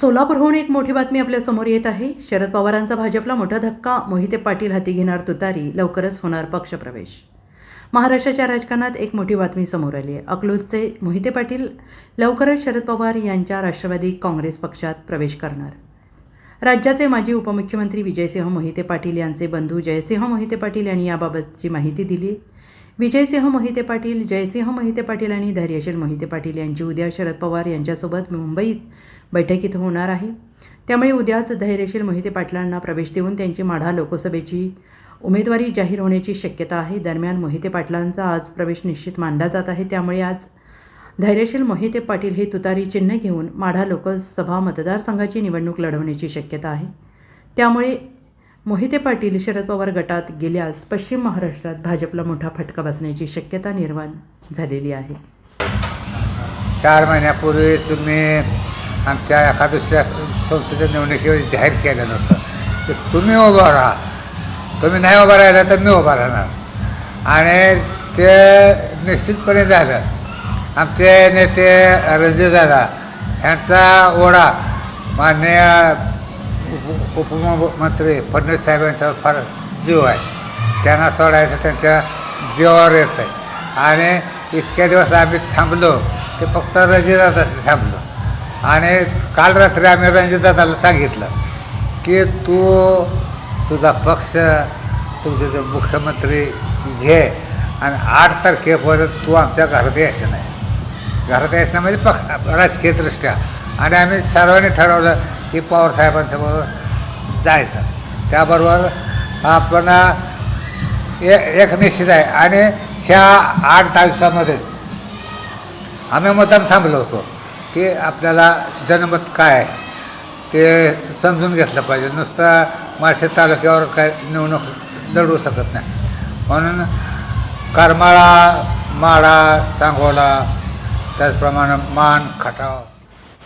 सोलापूरहून एक मोठी बातमी आपल्यासमोर येत आहे. शरद पवारांचा भाजपला मोठा धक्का मोहिते पाटील हाती घेणार तुतारी लवकरच होणार पक्षप्रवेश. महाराष्ट्राच्या राजकारणात एक मोठी बातमी समोर आली आहे. अकलूजचे मोहिते पाटील लवकरच शरद पवार यांच्या राष्ट्रवादी काँग्रेस पक्षात प्रवेश करणार. राज्याचे माजी उपमुख्यमंत्री विजयसिंह मोहिते पाटील यांचे बंधू जयसिंह मोहिते पाटील यांनी याबाबतची माहिती दिली. विजयसिंह मोहिते पाटील जयसिंह मोहिते पाटील आणि धैर्यशील मोहिते पाटील यांची उद्या शरद पवार यांच्यासोबत मुंबईत बैठकीत होणार आहे. त्यामुळे उद्याच धैर्यशील मोहिते पाटलांना प्रवेश देऊन त्यांची माढा लोकसभेची उमेदवारी जाहीर होण्याची शक्यता आहे. दरम्यान मोहिते पाटलांचा आज प्रवेश निश्चित मानला जात आहे. त्यामुळे आज धैर्यशील मोहिते पाटील हे तुतारी चिन्ह घेऊन माढा लोकसभा मतदारसंघाची निवडणूक लढवण्याची शक्यता आहे. त्यामुळे मोहिते पाटील शरद पवार गटात गेल्यास पश्चिम महाराष्ट्रात भाजपला मोठा फटका बसण्याची शक्यता निर्माण झालेली आहे. चार महिन्यापूर्वीच मी आमच्या एका दुसऱ्या संस्थेच्या निवडणुकीवर जाहीर केलं नव्हतं. तर तुम्ही उभं राहा. तुम्ही नाही उभं राहिला तर मी उभा राहणार. आणि ते निश्चितपणे झालं. आमचे नेते रणजितदादा यांचा ओढा माननीय उप उपमुख्यमंत्री फडणवीस साहेबांच्यावर फार जीव आहे. त्यांना सोडायचं त्यांच्या जीवावर येत आहे आणि इतक्या दिवस आम्ही थांबलो ते फक्त रणजितदादासाठी थांबलो. आणि काल रात्री आम्ही रणजितदादाला सांगितलं की तू तुझा पक्ष तुझे जे मुख्यमंत्री घे आणि आठ तारखेपर्यंत तू आमच्या घरात यायचं नाही. घरात यायचं नाही म्हणजे पक्ष राजकीयदृष्ट्या. आणि आम्ही सर्वांनी ठरवलं की पवारसाहेबांसमोर जायचं. त्याबरोबर आपण ए- एक निश्चित आहे. आणि ह्या आठ तारखेमध्ये आम्ही मतदान थांबलो होतो की आपल्याला जनमत काय आहे ते समजून घेतलं पाहिजे. नुसतं माळशे तालुक्यावर काय निवडणूक लढवू शकत नाही. म्हणून करमाळा माडा सांगोला त्याचप्रमाणे Man Khatav.